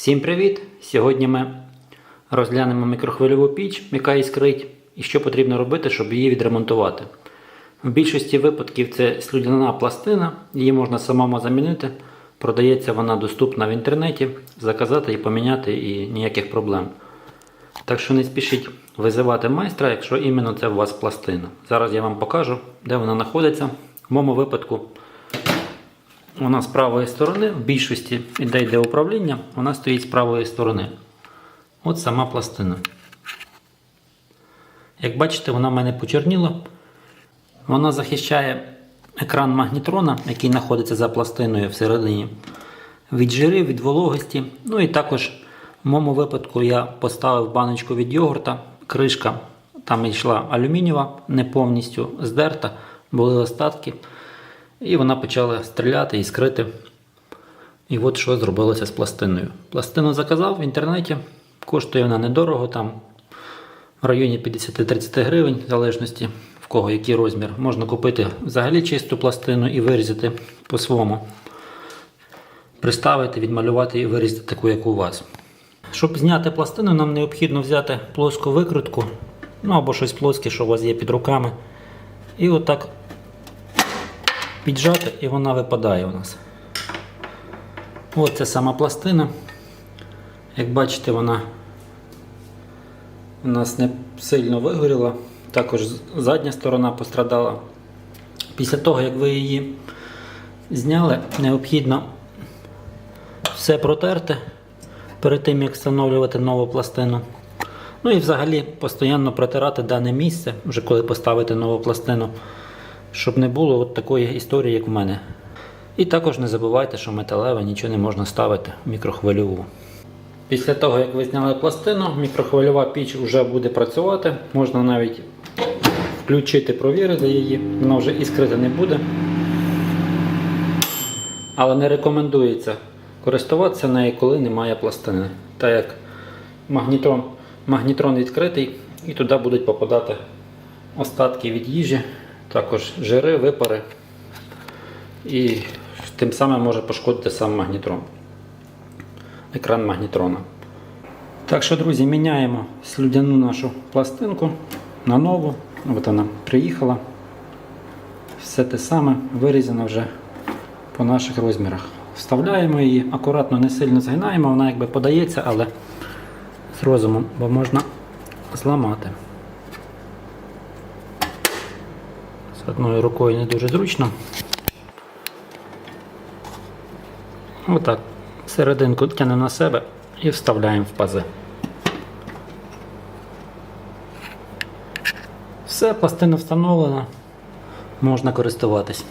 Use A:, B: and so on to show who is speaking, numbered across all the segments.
A: Всім привіт! Сьогодні ми розглянемо мікрохвильову піч, яка іскрить, і що потрібно робити, щоб її відремонтувати. В більшості випадків це слюдяна пластина, її можна самому замінити. Продається вона доступна в інтернеті, заказати і поміняти і ніяких проблем. Так що не спішіть визивати майстра, якщо іменно це у вас пластина. Зараз я вам покажу, де вона знаходиться. В моєму випадку вона з правої сторони, в більшості ідей для управління, вона стоїть з правої сторони. От сама пластина. Як бачите, вона в мене почерніла. Вона захищає екран магнітрона, який знаходиться за пластиною всередині, від жири, від вологості. Ну і також в моєму випадку я поставив баночку від йогурта, кришка там йшла алюмінієва, не повністю здерта, були остатки. І вона почала стріляти і скрити. І от що зробилося з пластиною. Пластину заказав в інтернеті. Коштує вона недорого, там в районі 50-30 гривень, в залежності в кого який розмір. Можна купити взагалі чисту пластину і вирізати по-своєму. Приставити, відмалювати і вирізати таку, як у вас. Щоб зняти пластину, нам необхідно взяти плоску викрутку, ну або щось плоске, що у вас є під руками. І отак піджати і вона випадає у нас. Ось це сама пластина. Як бачите, вона у нас не сильно вигоріла. Також задня сторона пострадала. Після того, як ви її зняли, необхідно все протерти перед тим, як встановлювати нову пластину. Ну і взагалі постійно протирати дане місце, вже коли поставити нову пластину щоб не було от такої історії, як у мене. І також не забувайте, що металеве нічого не можна ставити в мікрохвильову. Після того, як ви зняли пластину, мікрохвильова піч вже буде працювати. Можна навіть включити, провірити її, вона вже іскрити не буде. Але не рекомендується користуватися нею, коли немає пластини. Так як магнітрон, магнітрон відкритий і туди будуть попадати остатки від їжі також жири, випари і тим самим може пошкодити сам магнітрон, екран магнітрона. Так що, друзі, міняємо слюдяну нашу пластинку на нову. От вона приїхала. Все те саме вирізано вже по наших розмірах. Вставляємо її, акуратно, не сильно згинаємо, вона якби подається, але з розумом, бо можна зламати. З одною рукою не дуже зручно. Отак. Серединку тянемо на себе і вставляємо в пази. Все, пластина встановлена, можна користуватись.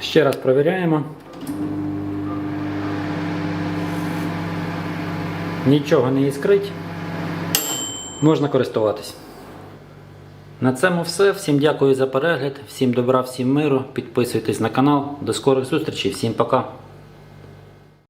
A: Ще раз провіряємо. Нічого не іскрить, можна користуватись. На цьому все. Всім дякую за перегляд, всім добра, всім миру. Підписуйтесь на канал. До скорих зустрічей, всім пока.